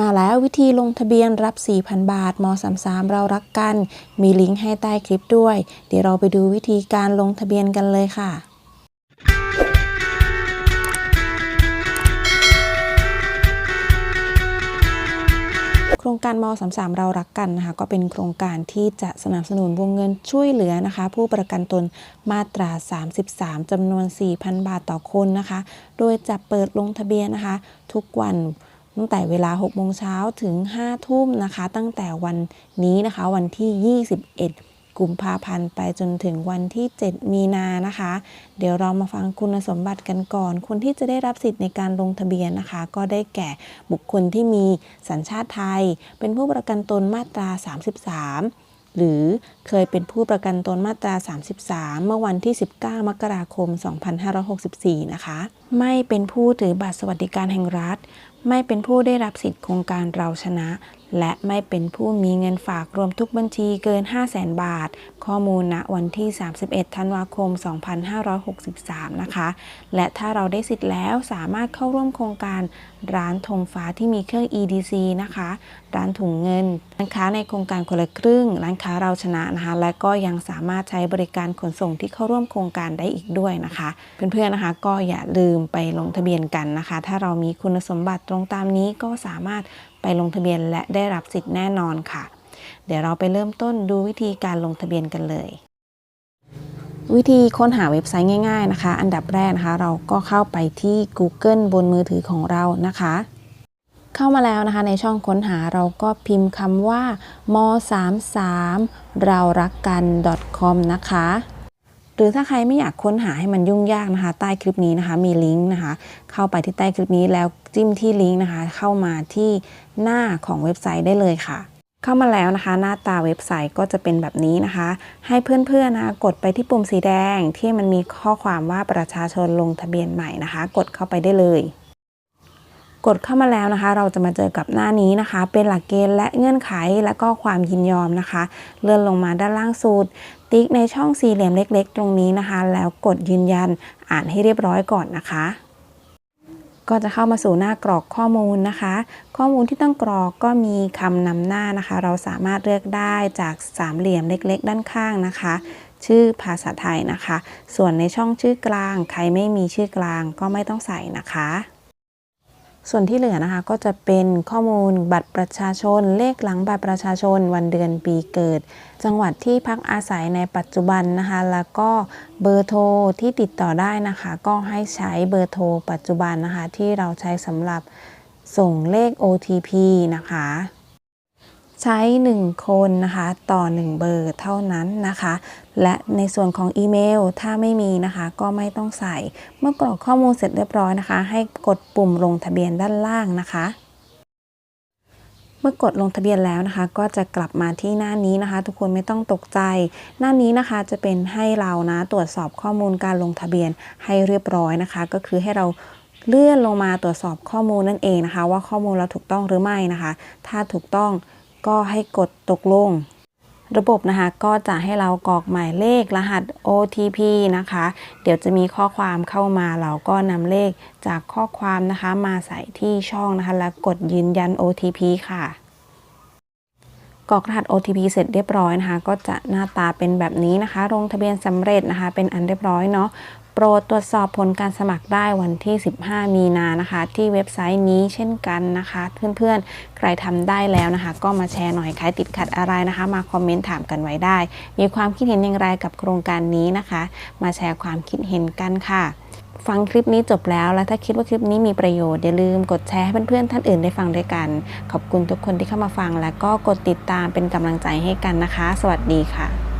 มาแล้ววิธีลงทะเบียนรับ 4,000 บาทม33เรารักกัน มีลิงก์ให้ใต้คลิปด้วย เดี๋ยวเราไปดูวิธีการลงทะเบียนกันเลยค่ะ โครงการม33เรารักกันนะคะ ก็เป็นโครงการที่จะสนับสนุนวงเงินช่วยเหลือนะคะ ผู้ประกันตนมาตรา 33จำนวน 4,000 บาทต่อคนนะคะ โดยจะเปิดลงทะเบียนนะคะ ทุกวัน ตั้งแต่เวลา 6 โมงเช้าถึง 5 ทุ่มนะคะ ตั้งแต่วันนี้นะคะวันที่ 21 กุมภาพันธ์ไปจนถึงวันที่ 7 มีนานะคะ เดี๋ยวเรามาฟังคุณสมบัติกันก่อน คนที่จะได้รับสิทธิ์ในการลงทะเบียนนะคะ ก็ได้แก่บุคคลที่มีสัญชาติไทย เป็นผู้ประกันตนมาตรา 33หรือเคยเป็นผู้ประกันตนมาตรา 33 เมื่อวันที่ 19 มกราคม 2564 นะคะ ไม่เป็นผู้ถือบัตรสวัสดิการแห่งรัฐ ไม่เป็นผู้ได้รับสิทธิ์โครงการเราชนะ และไม่เป็นผู้มีเงินฝากรวมทุกบัญชีเกิน 5 0 0แสนบาท ข้อมูลณวันที่ 31 ธันวาคม 2563 นะคะ และถ้าเราได้สิทธิ์แล้วสามารถเข้าร่วมโครงการร้านธงฟ้าที่มีเครื่อง EDC นะคะ ร้านถุงเงิน ร้านค้าในโครงการคนละครึ่ง ร้านค้าเราชนะนะคะ และก็ยังสามารถใช้บริการขนส่งที่เข้าร่วมโครงการได้อีกด้วยนะคะ เพื่อนๆนะคะก็อย่าลืมไปลงทะเบียนกันนะคะ ถ้าเรามีคุณสมบัติตรงตามนี้ก็สามารถ ไปลงทะเบียนและได้รับสิทธิ์แน่นอนค่ะ เดี๋ยวเราไปเริ่มต้นดูวิธีการลงทะเบียนกันเลย วิธีค้นหาเว็บไซต์ง่ายๆนะคะ อันดับแรกนะคะ เราก็เข้าไปที่ Google บนมือถือของเรานะคะ เข้ามาแล้วนะคะในช่องค้นหาเราก็พิมพ์คำว่าม 33 เรารักกัน .com นะคะ หรือถ้าใครไม่อยากค้นหาให้มันยุ่งยากนะคะ ใต้คลิปนี้นะคะ มีลิงก์นะคะ เข้าไปที่ใต้คลิปนี้แล้วจิ้มที่ลิงก์นะคะ เข้ามาที่หน้าของเว็บไซต์ได้เลยค่ะ เข้ามาแล้วนะคะ หน้าตาเว็บไซต์ก็จะเป็นแบบนี้นะคะ ให้เพื่อนๆนะคะกดไปที่ปุ่มสีแดงที่มันมีข้อความว่าประชาชนลงทะเบียนใหม่นะคะ กดเข้าไปได้เลย กดเข้ามาแล้วนะคะ เราจะมาเจอกับหน้านี้นะคะ เป็นหลักเกณฑ์และเงื่อนไขและก็ความยินยอมนะคะ เลื่อนลงมาด้านล่างสุดติ๊กในช่องสี่เหลี่ยมเล็ก ๆ ตรงนี้นะคะ แล้วกดยืนยันอ่านให้เรียบร้อยก่อนนะคะก็จะเข้ามาสู่หน้ากรอกข้อมูลนะคะ ข้อมูลที่ต้องกรอกก็มีคำนำหน้านะคะ เราสามารถเลือกได้จากสามเหลี่ยมเล็กๆ ด้านข้างนะคะ ชื่อภาษาไทยนะคะ ส่วนในช่องชื่อกลาง ใครไม่มีชื่อกลางก็ไม่ต้องใส่นะคะ ส่วนที่เหลือนะคะก็จะเป็นข้อมูลบัตรประชาชน เลขหลังบัตรประชาชน วันเดือนปีเกิด จังหวัดที่พักอาศัยในปัจจุบันนะคะ แล้วก็เบอร์โทรที่ติดต่อได้นะคะ ก็ให้ใช้เบอร์โทรปัจจุบันนะคะ ที่เราใช้สำหรับส่งเลข OTP นะคะ ใช้ 1 คนนะคะต่อ 1 เบอร์เท่านั้นนะคะ และในส่วนของอีเมลถ้าไม่มีนะคะก็ไม่ต้องใส่ เมื่อกรอกข้อมูลเสร็จเรียบร้อยนะคะ ให้กดปุ่มลงทะเบียนด้านล่างนะคะเมื่อกดลงทะเบียนแล้วนะคะ ก็จะกลับมาที่หน้านี้นะคะ ทุกคนไม่ต้องตกใจ หน้านี้นะคะจะเป็นให้เรานะตรวจสอบข้อมูลการลงทะเบียนให้เรียบร้อยนะคะ ก็คือให้เราเลื่อนลงมาตรวจสอบข้อมูลนั่นเองนะคะ ว่าข้อมูลเราถูกต้องหรือไม่นะคะ ถ้าถูกต้อง ก็ให้กดตกลง ระบบนะคะก็จะให้เรากรอกหมายเลขรหัส OTP นะคะ เดี๋ยวจะมีข้อความเข้ามาเราก็นำเลขจากข้อความนะคะ มาใส่ที่ช่องนะคะ แล้วกดยืนยัน OTP ค่ะกรอกรหัส OTP เสร็จเรียบร้อยนะคะ ก็จะหน้าตาเป็นแบบนี้นะคะ ลงทะเบียนสำเร็จนะคะ เป็นอันเรียบร้อยเนาะ โปรดตรวจสอบผลการสมัครได้วันที่ 15 มีนานะคะ ที่เว็บไซต์นี้เช่นกันนะคะ เพื่อนๆ ใครทำได้แล้วนะคะ ก็มาแชร์หน่อยใครติดขัดอะไรนะคะ มาคอมเมนต์ถามกันไว้ได้ มีความคิดเห็นอย่างไรกับโครงการนี้นะคะ มาแชร์ความคิดเห็นกันค่ะฟังคลิปนี้จบแล้ว และถ้าคิดว่าคลิปนี้มีประโยชน์อย่าลืมกดแชร์ให้เพื่อนๆท่านอื่นได้ฟังด้วยกัน ขอบคุณทุกคนที่เข้ามาฟัง และก็กดติดตามเป็นกำลังใจให้กันนะคะ สวัสดีค่ะ